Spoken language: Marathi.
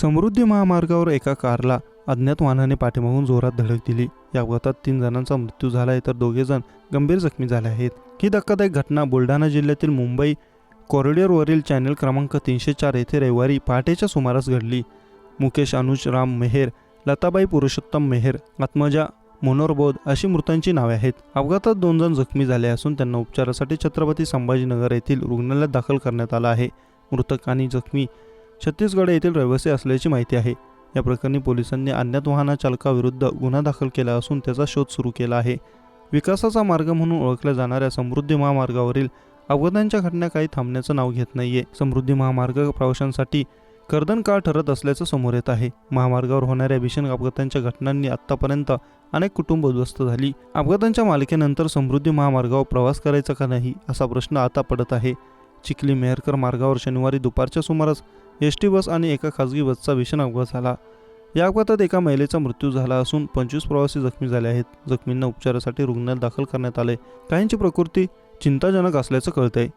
समृद्धी महामार्गावर एका कारला अज्ञात वाहनाने पाठीमागून जोरात धडक दिली. या अपघातात तीन जणांचा मृत्यू झाला आहे तर दोघे जण गंभीर जखमी झाले आहेत. ही धक्कादायक घटना बुलढाणा जिल्ह्यातील मुंबई कॉरिडॉरवरील चॅनल क्रमांक तीनशे चार येथे रविवारी पहाटेच्या सुमारास घडली. मुकेश अनुज राम मेहेर लताबाई पुरुषोत्तम मेहेर आत्मजा मनोरबोध अशी मृतांची नावे आहेत. अपघातात दोन जण जखमी झाले असून त्यांना उपचारासाठी छत्रपती संभाजीनगर येथील रुग्णालयात दाखल करण्यात आलं आहे. मृतक आणि जखमी छत्तीसगड येथील रहिवासी असल्याची माहिती आहे. या प्रकरणी पोलिसांनी अज्ञात वाहनाचालकाविरुद्ध गुन्हा दाखल केला असून त्याचा शोध सुरू केला आहे. विकासाचा मार्ग म्हणून ओळखल्या जाणाऱ्या समृद्धी महामार्गावरील अपघातांच्या घटना काही थांबण्याचं नाव घेत नाहीये. समृद्धी महामार्ग प्रवाशांसाठी कर्दन काळ ठरत असल्याचं समोर येत आहे. महामार्गावर होणाऱ्या भीषण अपघातांच्या घटनांनी आतापर्यंत अनेक कुटुंब उद्ध्वस्त झाली. अपघातांच्या मालिकेनंतर समृद्धी महामार्गावर प्रवास करायचा का नाही असा प्रश्न आता पडत आहे. चिखली मेहरकर मार्गावर शनिवारी दुपारच्या सुमारास एस टी बस आणि एका खासगी बसचा भीषण अपघात झाला. या अपघातात एका महिलेचा मृत्यू झाला असून पंचवीस प्रवासी जखमी झाले आहेत. जखमींना उपचारासाठी रुग्णालयात दाखल करण्यात आले. काहींची प्रकृती चिंताजनक असल्याचं कळतंय.